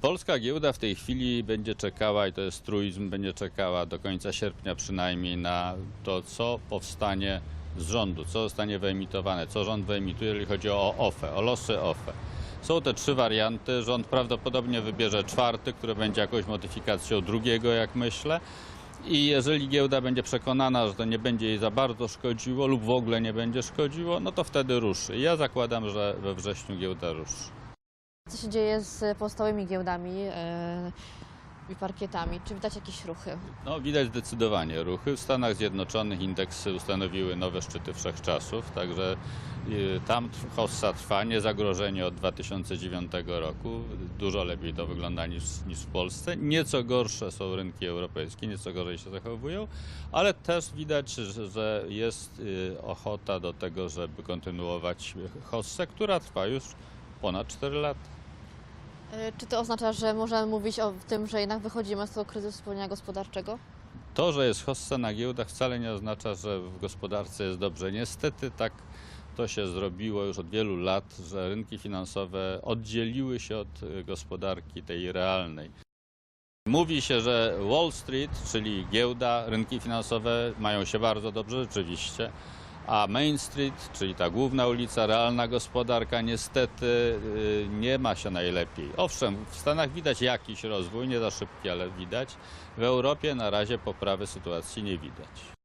Polska giełda w tej chwili będzie czekała, i to jest truizm, będzie czekała do końca sierpnia przynajmniej na to, co powstanie z rządu, co zostanie wyemitowane, co rząd wyemituje, jeżeli chodzi o OFE, o losy OFE. Są te trzy warianty. Rząd prawdopodobnie wybierze czwarty, który będzie jakąś modyfikacją drugiego, jak myślę. I jeżeli giełda będzie przekonana, że to nie będzie jej za bardzo szkodziło lub w ogóle nie będzie szkodziło, no to wtedy ruszy. Ja zakładam, że we wrześniu giełda ruszy. Co się dzieje z pozostałymi giełdami e, i parkietami? Czy widać jakieś ruchy? No, widać zdecydowanie ruchy. W Stanach Zjednoczonych indeksy ustanowiły nowe szczyty wszechczasów, także y, tam hossa trwa, nie zagrożenie od 2009 roku. Dużo lepiej to wygląda niż, niż w Polsce. Nieco gorsze są rynki europejskie, nieco gorzej się zachowują, ale też widać, że, jest y, ochota do tego, żeby kontynuować hossę, która trwa już ponad 4 lata. E, Czy to oznacza, że możemy mówić o tym, że jednak wychodzimy z tego kryzysu wspomnienia gospodarczego? To, że jest hossa na giełdach wcale nie oznacza, że w gospodarce jest dobrze. Niestety tak to się zrobiło już od wielu lat, że rynki finansowe oddzieliły się od y, gospodarki tej realnej. Mówi się, że Wall Street, czyli giełda, rynki finansowe mają się bardzo dobrze rzeczywiście, a Main Street, czyli ta główna ulica, realna gospodarka niestety y, nie ma się najlepiej. Owszem, w Stanach widać jakiś rozwój, nie za szybki, ale widać. W Europie na razie poprawy sytuacji nie widać.